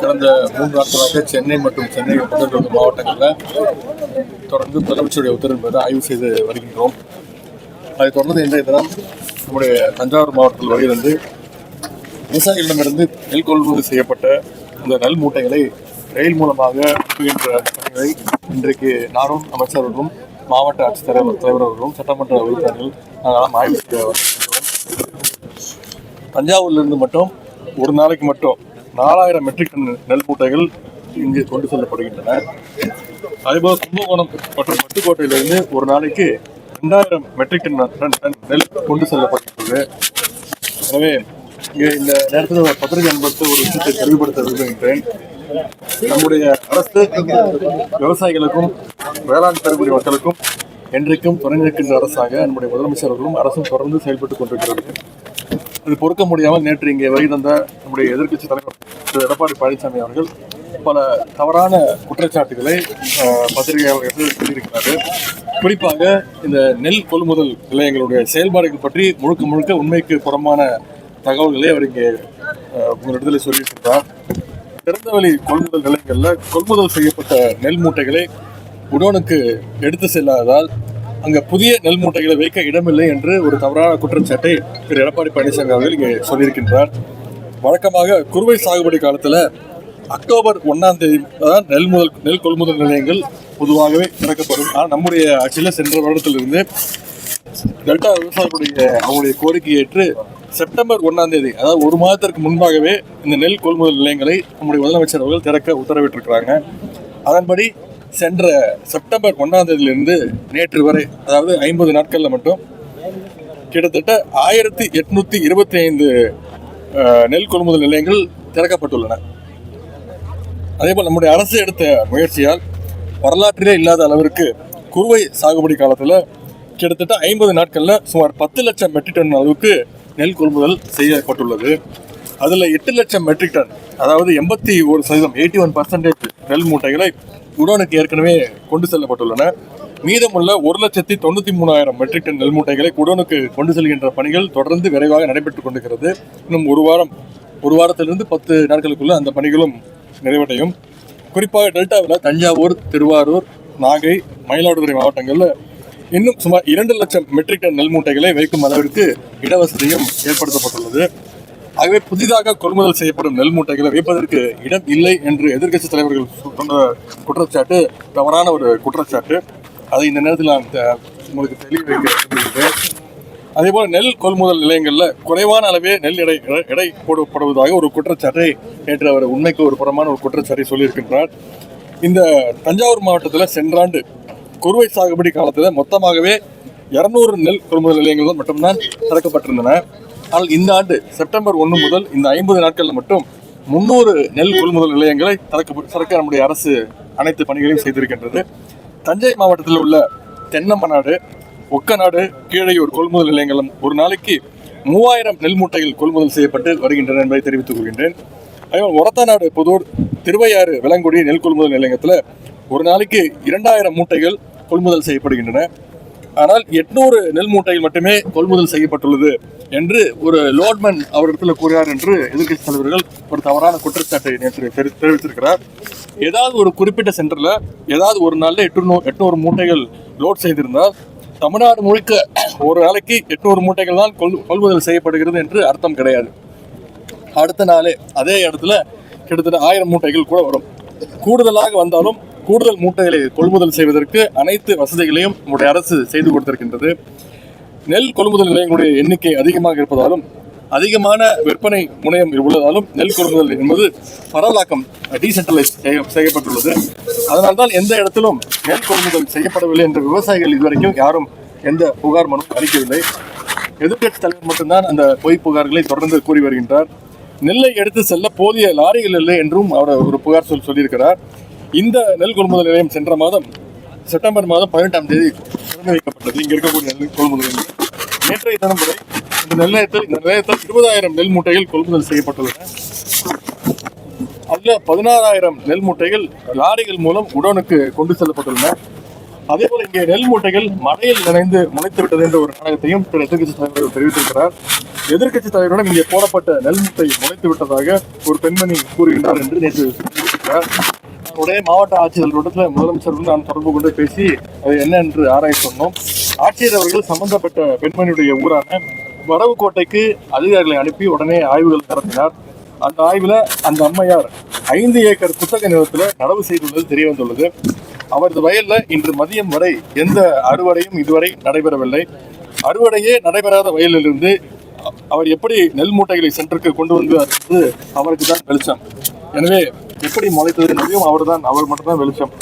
கடந்த மூன்று நாட்களாக சென்னை மற்றும் சென்னை பக்கத்தில் மாவட்டங்களில் தொடர்ந்து முதலமைச்சருடைய உத்தரவு ஆய்வு செய்து வருகின்றோம். அதை தொடர்ந்து இன்றைய தினம் நம்முடைய தஞ்சாவூர் மாவட்டத்தில் வருகிறது. விவசாயிகளிடமிருந்து நெல் கொள்முதல் செய்யப்பட்ட அந்த நெல் மூட்டைகளை ரயில் மூலமாக அனுப்புகின்ற பணிகளை இன்றைக்கு நானும் அமைச்சர்களும் மாவட்ட ஆட்சித்தலைவர் தலைவர் அவர்களும் சட்டமன்ற உறுப்பினர்கள் நாங்கள் ஆய்வு செய்ய வருகின்றோம். தஞ்சாவூர்லேருந்து மட்டும் ஒரு நாளைக்கு மட்டும் நாலாயிரம் மெட்ரிக் டன் நெல் மூட்டைகள் இங்கு கொண்டு செல்லப்படுகின்றன. அதேபோல் கும்பகோணம் மற்றும் பட்டுக்கோட்டையிலிருந்து ஒரு நாளைக்கு ரெண்டாயிரம் மெட்ரிக் டன் டன் நெல் கொண்டு செல்லப்படுகிறது எனவே இங்கே இந்த நேரத்தில் பத்திரிகை அன்படுத்த ஒரு விஷயத்தை தெளிவுபடுத்த விரும்புகின்றேன். நம்முடைய அரசு விவசாயிகளுக்கும் வேளாண் பெருங்குடி மக்களுக்கும் என்றைக்கும் துணை நிற்கின்ற அரசாக நம்முடைய முதலமைச்சர்களும் அரசும் தொடர்ந்து செயல்பட்டுக் கொண்டிருக்கிறது. இது பொறுக்க முடியாமல் நேற்று இங்கே வருகை தந்த நம்முடைய எதிர்க்கட்சி தலைவர் திரு எடப்பாடி பழனிசாமி அவர்கள் பல தவறான குற்றச்சாட்டுகளை பத்திரிகையாளர்கள் சொல்லியிருக்கிறாரு குறிப்பாக இந்த நெல் கொள்முதல் நிலையங்களுடைய செயல்பாடுகள் பற்றி முழுக்க முழுக்க உண்மைக்கு புறம்பான தகவல்களை அவர் இங்கே உங்களிடத்தில் சொல்லியிருக்கிறார். திறந்தவெளி கொள்முதல் நிலையங்களில் கொள்முதல் செய்யப்பட்ட நெல் மூட்டைகளை உடனுக்கு எடுத்து செல்லாததால் அங்கே புதிய நெல் மூட்டைகளை வைக்க இடமில்லை என்று ஒரு தவறான குற்றச்சாட்டை திரு எடப்பாடி பழனிசாமி அவர்கள் இங்கே சொல்லியிருக்கின்றார். வழக்கமாக குறுவை சாகுபடி காலத்தில் அக்டோபர் ஒன்றாம் தேதி தான் நெல் முதல் நெல் கொள்முதல் நிலையங்கள் பொதுவாகவே திறக்கப்படும். ஆனால் நம்முடைய ஆட்சியில் சென்ற வருடத்திலிருந்து டெல்டா விவசாயிகளுடைய அவங்களுடைய கோரிக்கையை ஏற்று செப்டம்பர் ஒன்றாம் தேதி அதாவது ஒரு மாதத்திற்கு முன்பாகவே இந்த நெல் கொள்முதல் நிலையங்களை நம்முடைய முதலமைச்சர் அவர்கள் திறக்க உத்தரவிட்டிருக்கிறாங்க. அதன்படி சென்ற செப்டம்பர் ஒன்றாம் தேதியிலிருந்து நேற்று வரை அதாவது ஐம்பது நாட்களில் மட்டும் கிட்டத்தட்ட ஆயிரத்தி எட்நூற்றி இருபத்தி ஐந்து நெல் கொள்முதல் நிலையங்கள் திறக்கப்பட்டுள்ளன. அதேபோல் நம்முடைய அரசு எடுத்த முயற்சியால் வரலாற்றிலே இல்லாத அளவிற்கு குறுவை சாகுபடி காலத்தில் கிட்டத்தட்ட ஐம்பது நாட்களில் சுமார் பத்து லட்சம் மெட்ரிக் டன் அளவுக்கு நெல் கொள்முதல் செய்யப்பட்டுள்ளது. அதில் எட்டு லட்சம் மெட்ரிக் டன் அதாவது எண்பத்தி ஒரு சதவீதம் எயிட்டி ஒன் பர்சன்டேஜ் நெல் மூட்டைகளை குடோனுக்கு ஏற்கனவே கொண்டு செல்லப்பட்டுள்ளன. மீதமுள்ள ஒரு லட்சத்தி தொண்ணூற்றி மூணாயிரம் மெட்ரிக் டன் நெல் மூட்டைகளை குடோனுக்கு கொண்டு செல்கின்ற பணிகள் தொடர்ந்து விரைவாக நடைபெற்றுக் கொண்டிருக்கிறது. இன்னும் ஒரு வாரம் ஒரு வாரத்திலிருந்து பத்து நாட்களுக்குள்ள அந்த பணிகளும் நிறைவடையும். குறிப்பாக டெல்டாவில் தஞ்சாவூர் திருவாரூர் நாகை மயிலாடுதுறை மாவட்டங்களில் இன்னும் சுமார் இரண்டு லட்சம் மெட்ரிக் டன் நெல் மூட்டைகளை வைக்கும் அளவிற்கு இடவசதியும் ஏற்படுத்தப்பட்டுள்ளது. ஆகவே புதிதாக கொள்முதல் செய்யப்படும் நெல் மூட்டைகளை வைப்பதற்கு இடம் இல்லை என்று எதிர்க்கட்சி தலைவர்கள் சொன்ன குற்றச்சாட்டு தவறான ஒரு குற்றச்சாட்டு. அதை இந்த நேரத்தில் நான் உங்களுக்கு தெளிவு அதே போல் நெல் கொள்முதல் நிலையங்களில் குறைவான அளவே நெல் எடை எடை போடப்படுவதாக ஒரு குற்றச்சாட்டை நேற்று அவர் உண்மைக்கு ஒரு புறமான ஒரு குற்றச்சாட்டை சொல்லியிருக்கின்றார். இந்த தஞ்சாவூர் மாவட்டத்தில் சென்றாண்டு குறுவை சாகுபடி காலத்தில் மொத்தமாகவே இரநூறு நெல் கொள்முதல் நிலையங்கள் மட்டும்தான் திறக்கப்பட்டிருந்தன. ஆனால் இந்த ஆண்டு செப்டம்பர் ஒன்று முதல் இந்த ஐம்பது நாட்களில் மட்டும் முந்நூறு நெல் கொள்முதல் நிலையங்களை திறக்க திறக்க நம்முடைய அரசு அனைத்து பணிகளையும் செய்திருக்கின்றது. தஞ்சை மாவட்டத்தில் உள்ள தென்னம்பநாடு ஒக்கநாடு கீழையூர் கொள்முதல் நிலையங்களும் ஒரு நாளைக்கு மூவாயிரம் நெல் மூட்டைகள் கொள்முதல் செய்யப்பட்டு வருகின்றன என்பதை தெரிவித்துக் கொள்கின்றேன். அதேபோல் ஒரத்தநாடு புதூர் திருவையாறு விலங்குடி நெல் கொள்முதல் நிலையத்தில் ஒரு நாளைக்கு இரண்டாயிரம் மூட்டைகள் கொள்முதல் செய்யப்படுகின்றன. ஆனால் எட்நூறு நெல் மூட்டைகள் மட்டுமே கொள்முதல் செய்யப்பட்டுள்ளது என்று ஒரு லோட்மேன் அவரிடத்தில் கூறுகிறார் என்று எதிர்க்கட்சி தலைவர்கள் ஒரு தவறான குற்றச்சாட்டை நேற்று தெரிவித்திருக்கிறார். ஏதாவது ஒரு குறிப்பிட்ட சென்டரில் ஏதாவது ஒரு நாளில் எட்நூறு எட்நூறு மூட்டைகள் லோட் செய்திருந்தால் தமிழ்நாடு முழுக்க ஒரு நாளைக்கு எட்நூறு மூட்டைகள் தான் கொள் கொள்முதல் செய்யப்படுகிறது என்று அர்த்தம் கிடையாது. அடுத்த நாளே அதே இடத்துல கிட்டத்தட்ட ஆயிரம் மூட்டைகள் கூட வரும். கூடுதலாக வந்தாலும் கூடுதல் மூட்டைகளை கொள்முதல் செய்வதற்கு அனைத்து வசதிகளையும் நம்முடைய அரசு செய்து கொடுத்திருக்கின்றது. நெல் கொள்முதல் நிலையங்களுடைய எண்ணிக்கை அதிகமாக இருப்பதாலும் அதிகமான விற்பனை முனையம் உள்ளதாலும் நெல் கொள்முதல் என்பது பரவலாக்கம் டீசென்ட்ரலைஸ் செய்யப்பட்டுள்ளது. அதனால்தான் எந்த இடத்திலும் நெல் கொள்முதல் செய்யப்படவில்லை என்ற விவசாயிகள் இதுவரைக்கும் யாரும் எந்த புகார் மனும் அளிக்கவில்லை. எதிர்கட்சி தலைவர் மட்டும்தான் அந்த பொய் புகார்களை தொடர்ந்து கூறி வருகின்றார். நெல்லை எடுத்து செல்ல போதிய லாரிகள் இல்லை என்றும் அவர் ஒரு புகார் சொல் சொல்லியிருக்கிறார். இந்த நெல் கொள்முதல் நிலையம் சென்ற மாதம் செப்டம்பர் மாதம் பதினெட்டாம் தேதி திறந்து வைக்கப்பட்டது. இங்கே இருக்கக்கூடிய நெல் கொள்முதல் நிலையம். நேற்றைய தினம் வரை இந்த நெல் நிலையத்தில் இந்த நிலையத்தில் இருபதாயிரம் நெல் மூட்டைகள் கொள்முதல் செய்யப்பட்டுள்ளன. அதில் பதினாறாயிரம் நெல் மூட்டைகள் லாரிகள் மூலம் உடனுக்கு கொண்டு செல்லப்பட்டுள்ளன. அதே போல இங்கே நெல் மூட்டைகள் மழையில் நனைந்து முளைத்து விட்டது என்ற ஒரு நாடகத்தையும் திரு எதிர்க்கட்சி தலைவர் தெரிவித்திருக்கிறார். எதிர்க்கட்சி தலைவரிடம் இங்கே போடப்பட்ட நெல் மூட்டை முளைத்து விட்டதாக ஒரு பெண்மணி கூறுகின்றார் என்று நேற்று தெரிவித்திருக்கிறார். உடைய மாவட்ட ஆட்சியர்களுடன் முதலமைச்சருடன் நான் தொடர்பு கொண்டு பேசி அது என்ன என்று ஆராய சொன்னோம் ஆட்சியர் அவர்கள் சம்பந்தப்பட்ட பெண்மணியுடைய ஊரான வரவுக்கோட்டைக்கு அதிகாரிகளை அனுப்பி உடனே ஆய்வுகள் நடத்தினார். அந்த ஆய்வில் அந்த அம்மையார் ஐந்து ஏக்கர் புத்தக நிலத்தில் நடவு செய்துள்ளது தெரிய வந்துள்ளது அவரது வயலில் இன்று மதியம் வரை எந்த அறுவடையும் இதுவரை நடைபெறவில்லை. அறுவடையே நடைபெறாத வயலிலிருந்து அவர் எப்படி நெல் மூட்டைகளை சென்றுக்கு கொண்டு வந்தார் என்பது அவருக்கு தான் வெளிச்சம். எனவே எப்படி முளைத்தது என்பதையும் அவர்தான் அவர் மட்டும்தான் வெளிச்சம்.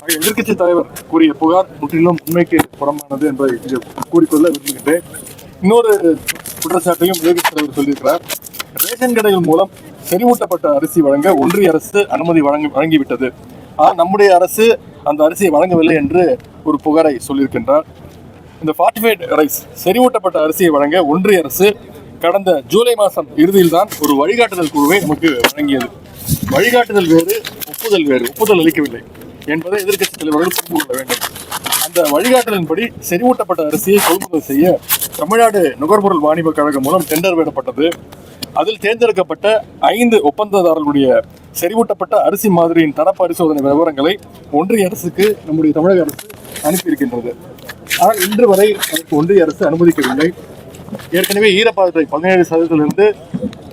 எதிர்கட்சி எதிர்க்கட்சி தலைவர் கூறிய புகார் முற்றிலும் உண்மைக்கு புறமானது என்பதை கூறிக்கொள்ள விரும்புகின்றேன். இன்னொரு குற்றச்சாட்டையும் எதிர்க்கட்சி தலைவர் சொல்லியிருக்கிறார். ரேஷன் கடைகள் மூலம் செறிவூட்டப்பட்ட அரிசி வழங்க ஒன்றிய அரசு அனுமதி வழங்கி வழங்கிவிட்டது. ஆனால் நம்முடைய அரசு அந்த அரிசியை வழங்கவில்லை என்று ஒரு புகாரை சொல்லியிருக்கின்றார். இந்த ஃபார்ட்டிஃபைட் ரைஸ் செறிவூட்டப்பட்ட அரிசியை வழங்க ஒன்றிய அரசு கடந்த ஜூலை மாதம் இறுதியில் தான் ஒரு வழிகாட்டுதல் குழுவை நமக்கு வழங்கியது. வழிகாட்டுதல் வேறு ஒப்புதல் வேறு ஒப்புதல் அளிக்கவில்லை என்பதை எதிர்க்கட்சி தலைவர்கள் புரிந்து கொள்ள வேண்டும். அந்த வழிகாட்டுதலின்படி செறிவூட்டப்பட்ட அரிசியை கொள்முதல் செய்ய தமிழ்நாடு நுகர்பொருள் வாணிப கழகம் மூலம் டெண்டர் விடப்பட்டது. அதில் தேர்ந்தெடுக்கப்பட்ட ஐந்து ஒப்பந்ததாரர்களுடைய செறிவூட்டப்பட்ட அரிசி மாதிரியின் தர பரிசோதனை விவரங்களை ஒன்றிய அரசுக்கு நம்முடைய தமிழக அரசு அனுப்பியிருக்கின்றது. ஆனால் இன்று வரை அதற்கு ஒன்றிய அரசு அனுமதிக்கவில்லை. ஏற்கனவே ஈரப்பதத்தை பதினேழு சதவீதத்திலிருந்து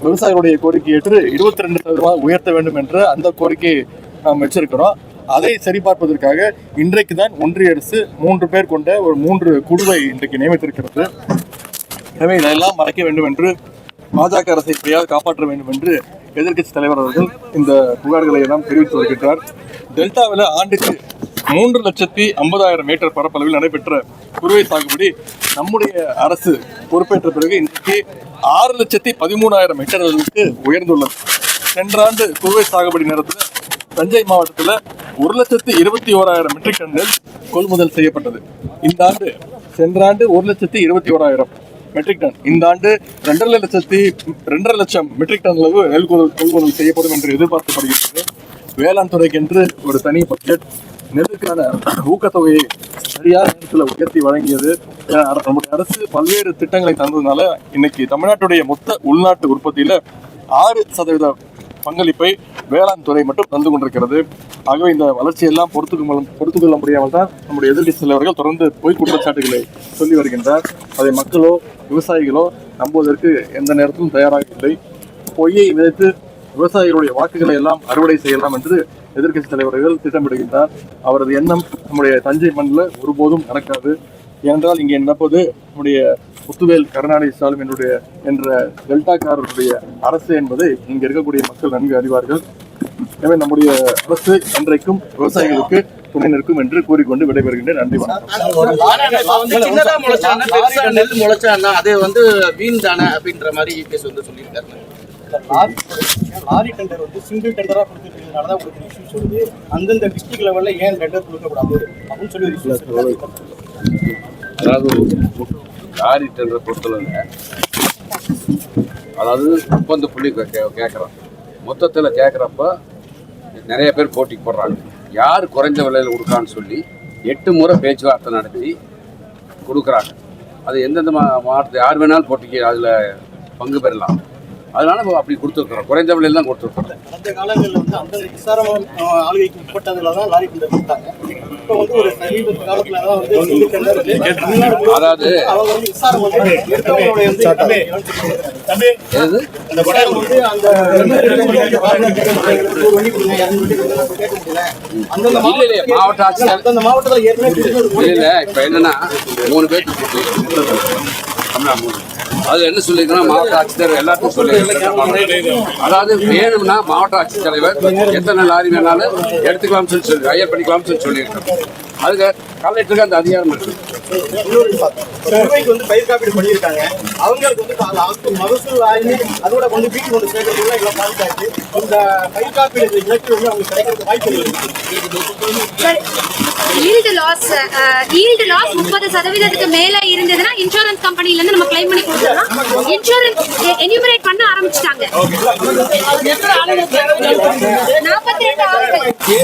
விவசாயிகளுடைய கோரிக்கை ஏற்று இருபத்தி ரெண்டு சதவீதமாக உயர்த்த வேண்டும் என்ற அந்த கோரிக்கையை நாம் வச்சிருக்கிறோம். அதை சரிபார்ப்பதற்காக இன்றைக்கு தான் ஒன்றிய அரசு மூன்று பேர் கொண்ட ஒரு மூன்று குழுவை இன்றைக்கு நியமித்திருக்கிறது. எனவே இதெல்லாம் மறைக்க வேண்டும் என்று பாஜக அரசை எப்படியாவது காப்பாற்ற வேண்டும் என்று எதிர்க்கட்சி தலைவர் அவர்கள் இந்த புகார்களை எல்லாம் தெரிவித்து வருகின்றார். டெல்டாவில் ஆண்டுக்கு மூன்று லட்சத்தி ஐம்பதாயிரம் மீட்டர் பரப்பளவில் நடைபெற்ற குறுவை சாகுபடி நம்முடைய அரசு பொறுப்பேற்ற பிறகு இன்றைக்கு ஆறு லட்சத்தி பதிமூணாயிரம் ஹெக்டர் அளவுக்கு உயர்ந்துள்ளது. சென்ற ஆண்டு குறுவை சாகுபடி நேரத்தில் தஞ்சை மாவட்டத்தில் ஒரு லட்சத்தி இருபத்தி ஓராயிரம் மெட்ரிக் டன்கள் கொள்முதல் செய்யப்பட்டது. இந்த ஆண்டு சென்ற ஆண்டு ஒரு லட்சத்தி இருபத்தி ஓராயிரம் மெட்ரிக் டன். இந்த ஆண்டு ரெண்டரை லட்சத்தி ரெண்டரை லட்சம் மெட்ரிக் டன் அளவு நெல் கொள்முதல் செய்யப்படும் என்று எதிர்பார்க்கப்படுகிறது வேளாண் துறைக்கென்று ஒரு தனி பட்ஜெட் நெல்லுக்கான ஊக்கத்தொகையை சரியான நேரத்தில் உயர்த்தி வழங்கியது. நம்முடைய அரசு பல்வேறு திட்டங்களை தந்ததுனால இன்னைக்கு தமிழ்நாட்டுடைய மொத்த உள்நாட்டு உற்பத்தியில ஆறு சதவீத பங்களிப்பை வேளாண் துறை மட்டும் தந்து கொண்டிருக்கிறது. ஆகவே இந்த வளர்ச்சியெல்லாம் பொறுத்துக்கொள்ள பொறுத்துக்கொள்ள முடியாமல் தான் நம்முடைய எதிர்கட்சி தலைவர்கள் தொடர்ந்து பொய் குற்றச்சாட்டுகளை சொல்லி வருகின்றார். அதை மக்களோ விவசாயிகளோ நம்புவதற்கு எந்த நேரத்திலும் தயாராக இல்லை. பொய்யை விதைத்து விவசாயிகளுடைய வாக்குகளை எல்லாம் அறுவடை செய்யலாம் என்று எதிர்க்கட்சி தலைவர்கள் திட்டமிடுகின்றார். அவரது எண்ணம் நம்முடைய தஞ்சை மண்ணில் ஒருபோதும் நடக்காது. ஏனென்றால் இங்கே நடப்பது நம்முடைய முத்துவேல் கருணாநிதி ஸ்டாலின் என்னுடைய என்ற டெல்டாக்காரருடைய அரசு என்பதை இங்க இருக்கக்கூடிய மக்கள் நன்கு அறிவார்கள். எனவே நம்முடைய அரசு அன்றைக்கும் விவசாயிகளுக்கு துணை நிற்கும் என்று கூறிக்கொண்டு விடைபெறுகின்றேன். நன்றி வணக்கம். வந்து நெல் முளைச்சா அது வந்து வீண் தானே அப்படின்ற மாதிரி வந்து சொல்லியிருக்காரு. லாரி லாரி டெண்டர் வந்து சிங்கிள் டெண்டரா கொடுத்துருக்கனால தான் உங்களுக்கு இஷ்யூஸ் வருது அந்தந்த டிஸ்ட்ரிக்ட் லெவல்ல ஏன் டெண்டர் கொடுக்கக்கூடாது அப்படின்னு சொல்லி ஒரு இஷ்யூஸ் அதாவது லாரி டெண்டரை பொறுத்தளவில் அதாவது ஒப்பந்த புள்ளி கேட்குறோம் மொத்தத்தில் கேட்குறப்ப நிறைய பேர் போட்டிக்கு போடுறாங்க. யார் குறைஞ்ச விலையில் கொடுக்கான்னு சொல்லி எட்டு முறை பேச்சுவார்த்தை நடத்தி கொடுக்குறாங்க. அது எந்தெந்த மா மாவட்டத்தில் யார் வேணாலும் போட்டிக்கு அதில் பங்கு பெறலாம். அதனால நம்ம அப்படி கொடுத்துருக்குறோம். குறைஞ்ச விலையில் தான் கொடுத்துருக்குறோம். கடந்த காலங்களில் வந்து அந்தந்த விசாரம் ஆளுகைக்கு உட்பட்டதுல தான் லாரி டெண்டர் கொடுத்தாங்க அதாவது அந்த அந்த மாவட்ட ஆட்சியர் இல்ல இல்ல இப்ப என்னன்னா மூணு பேர் அது என்ன சொல்லியிருக்கோம் மாவட்ட ஆட்சித்தலைவர் எல்லாத்தையும் சொல்லியிருக்கோம் அதாவது வேணும்னா மாவட்ட ஆட்சித்தலைவர் எத்தனை லாரி வேணாலும் எடுத்துக்கலாம்னு சொல்லி சொல்லி ஹையர் பண்ணிக்கலாம்னு சொல்லி சொல்லியிருக்கோம் அதுக்கு கலெக்டருக்கு அந்த அதிகாரம் இருக்கு. வந்து பயிர் காப்பீடு பண்ணியிருக்காங்க. அவங்களுக்கு வந்து மகசூல் ஆகி அதோட வந்து வீட்டுக்கு கொண்டு சேர்க்கறதுல இவ்வளோ பாதிக்காச்சு இந்த பயிர் காப்பீடு இலக்கு வந்து அவங்களுக்கு கிடைக்கிறதுக்கு வாய்ப்பு ஈல்டு லாஸ் ஈல்டு லாஸ் முப்பது சதவீதத்துக்கு மேல இருந்ததுன்னா இன்சூரன்ஸ் கம்பெனில இருந்து நம்ம கிளைம் பண்ணி கொடுத்துடலாம் இன்சூரன்ஸ் எனியூமரேட் பண்ண ஆரம்பிச்சிட்டாங்க நாற்பத்தி ரெண்டு ஆட்கள்